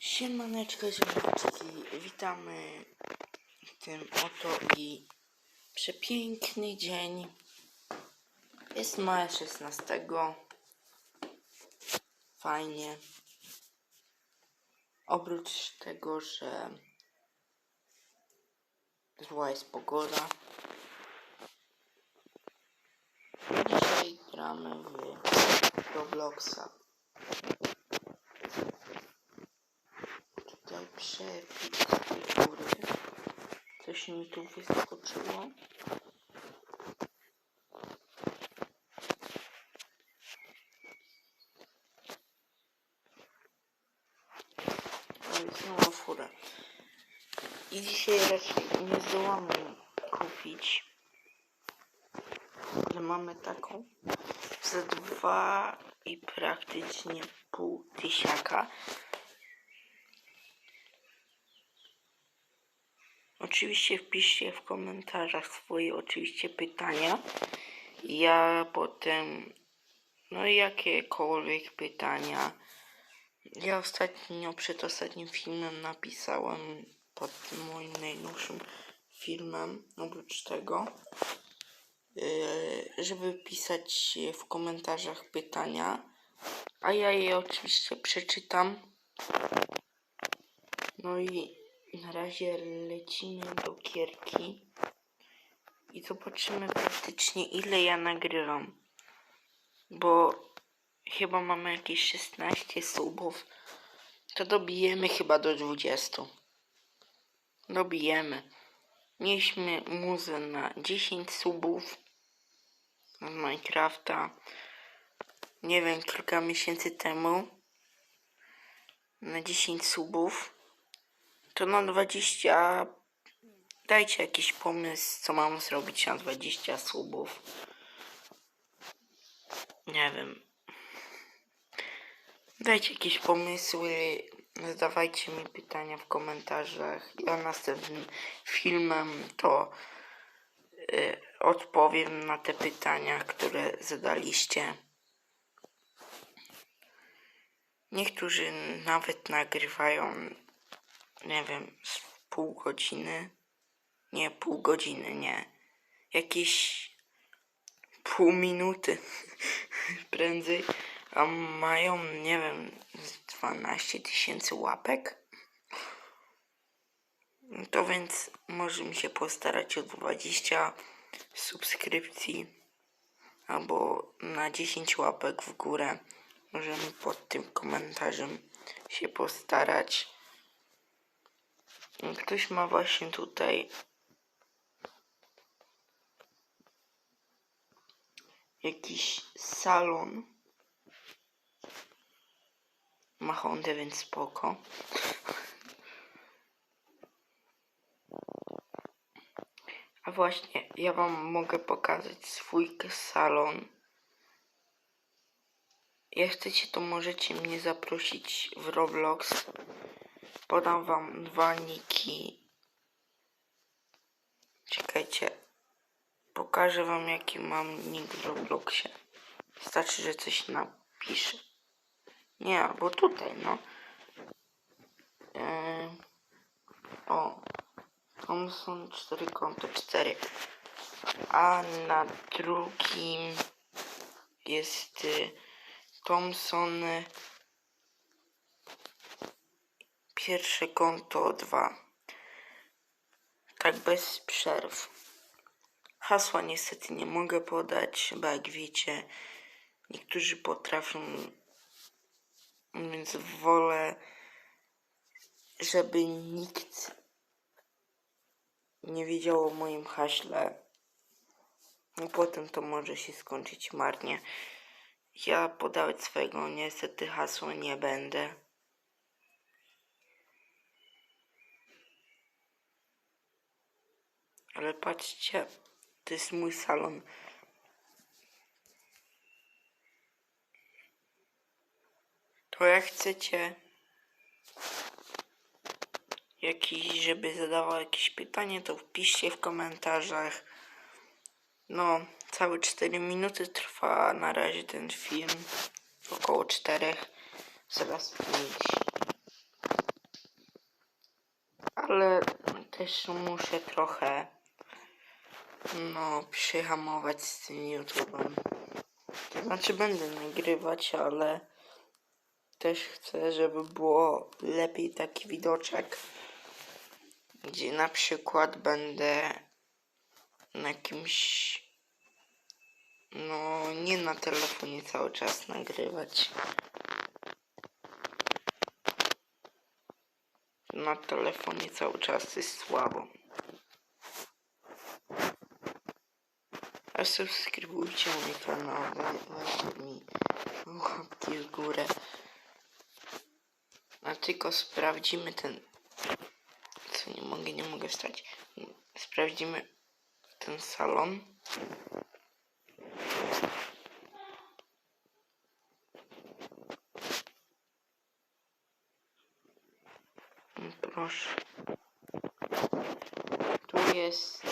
Siemaneczko, ziomeczki, witamy w tym oto i przepiękny dzień. Jest maja 16. Fajnie. Oprócz tego, że zła jest pogoda. Dzisiaj gramy w Robloxa. Przepis do góry. Coś mi tu wyskoczyło. Oj, znowu furę. I dzisiaj raczej nie zdołamy kupić. Ale mamy taką za dwa i praktycznie pół tysiaka. Oczywiście wpiszcie w komentarzach swoje oczywiście pytania. Ja potem, no jakiekolwiek pytania. Ja ostatnio, przed ostatnim filmem napisałem pod moim najnowszym filmem, oprócz tego, yy, żeby pisać w komentarzach pytania, a ja je oczywiście przeczytam. No i na razie lecimy do gierki i zobaczymy praktycznie ile ja nagrywam. Bo chyba mamy jakieś 16 subów. To dobijemy chyba do 20. Dobijemy. Mieliśmy muzę na 10 subów z Minecrafta. Nie wiem, kilka miesięcy temu. Na 10 subów to na 20 dajcie jakiś pomysł, co mam zrobić na 20 subów. Nie wiem. Dajcie jakieś pomysły, zadawajcie mi pytania w komentarzach. Ja następnym filmem to y, odpowiem na te pytania, które zadaliście. Niektórzy nawet nagrywają nie wiem, z pół godziny. Nie, pół godziny, nie. Jakieś pół minuty prędzej. A mają, nie wiem, z 12 tysięcy łapek. No To więc możemy się postarać o 20 subskrypcji albo na 10 łapek w górę. Możemy pod tym komentarzem się postarać. Ktoś ma właśnie tutaj jakiś salon. Ma Hondę, więc spoko. A właśnie, ja wam mogę pokazać swój salon. Jak chcecie, to możecie mnie zaprosić w Roblox. Podam wam dwa niki. Czekajcie. Pokażę wam jaki mam nick w Robloxie. Wystarczy, że coś napiszę. Nie, albo tutaj, no. Eee, o. Thompson 4 konto 4. A na drugim jest y, Thompson Pierwsze konto 2. Tak bez przerw. Hasła niestety nie mogę podać, bo jak wiecie, niektórzy potrafią, więc wolę, żeby nikt nie wiedział o moim haśle. No potem to może się skończyć marnie. Ja podawać swojego niestety hasła nie będę. Ale patrzcie, to jest mój salon. To jak chcecie jakiś, żeby zadawał jakieś pytanie, to wpiszcie w komentarzach. No, całe 4 minuty trwa na razie ten film. Około 4. Zaraz 5. ale też muszę trochę no przyhamować z tym YouTube'em. Znaczy będę nagrywać, ale też chcę, żeby było lepiej taki widoczek, gdzie na przykład będę na jakimś no nie na telefonie cały czas nagrywać. Na telefonie cały czas jest słabo. A subskrybujcie mój kanał, dajcie mi łapki w górę. A tylko sprawdzimy ten... Co nie mogę, nie mogę stać. Sprawdzimy ten salon. Proszę. Tu jest.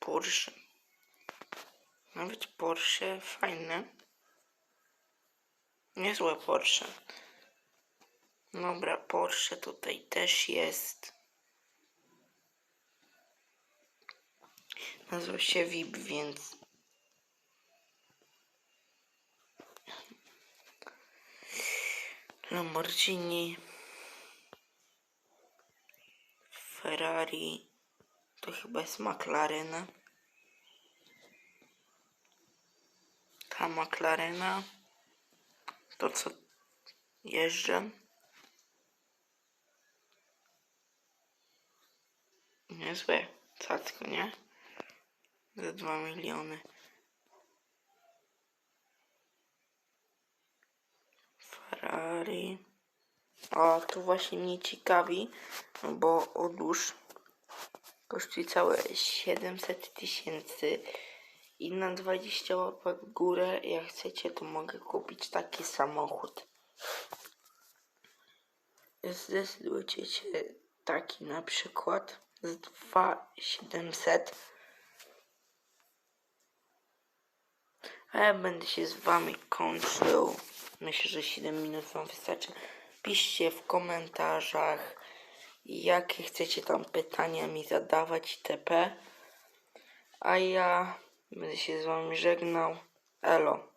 Porsche. Nawet Porsche fajne. Niezłe Porsche. Dobra, Porsche tutaj też jest. Nazywa się VIP, więc Lamborghini, Ferrari, to chyba jest McLarena. Ta McLarena, to co jeżdżę. Niezłe, cacko, nie? Za 2 miliony. Ferrari. O, tu właśnie mnie ciekawi, bo odłóż kosztuje całe 700 tysięcy i na 20 łapek w górę, jak chcecie, to mogę kupić taki samochód. Zdecydujcie się taki na przykład z 2700. A ja będę się z wami kończył. Myślę, że 7 minut wam wystarczy. Piszcie w komentarzach, jakie chcecie tam pytania mi zadawać TP. A ja będę się z wami żegnał. Elo.